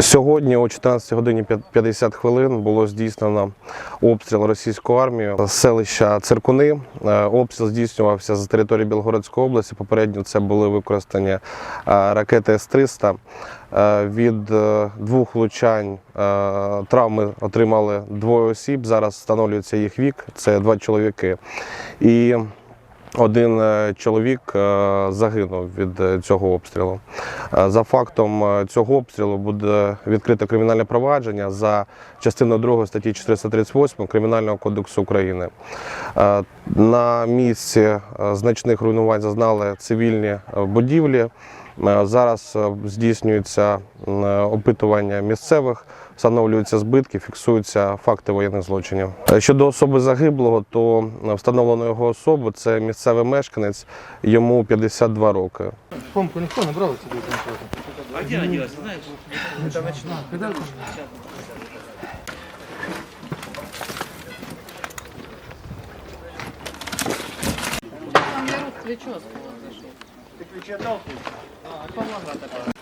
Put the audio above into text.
Сьогодні о 14 годині 50 хвилин було здійснено обстріл російською армією з селища Циркуни. Е, Обстріл здійснювався з території Білгородської області. Попередньо це були використані е, ракети С-300. Е, Від двох влучань травми отримали двоє осіб. Зараз встановлюється їх вік. Це два чоловіки. І один е, чоловік е, загинув від е, цього обстрілу. За фактом цього обстрілу буде відкрите кримінальне провадження за частиною 2 статті 438 Кримінального кодексу України. На місці значних руйнувань зазнали цивільні будівлі. Е, Зараз е, здійснюється е, опитування місцевих, встановлюються збитки, фіксуються факти воєнних злочинів. Щодо особи загиблого, то встановлено його особу. Це місцевий мешканець, йому 52 роки. Помпу никто не брал тебе А где она делась, знаешь? Это Там я. Ты ключи отдал? А, помогла такая.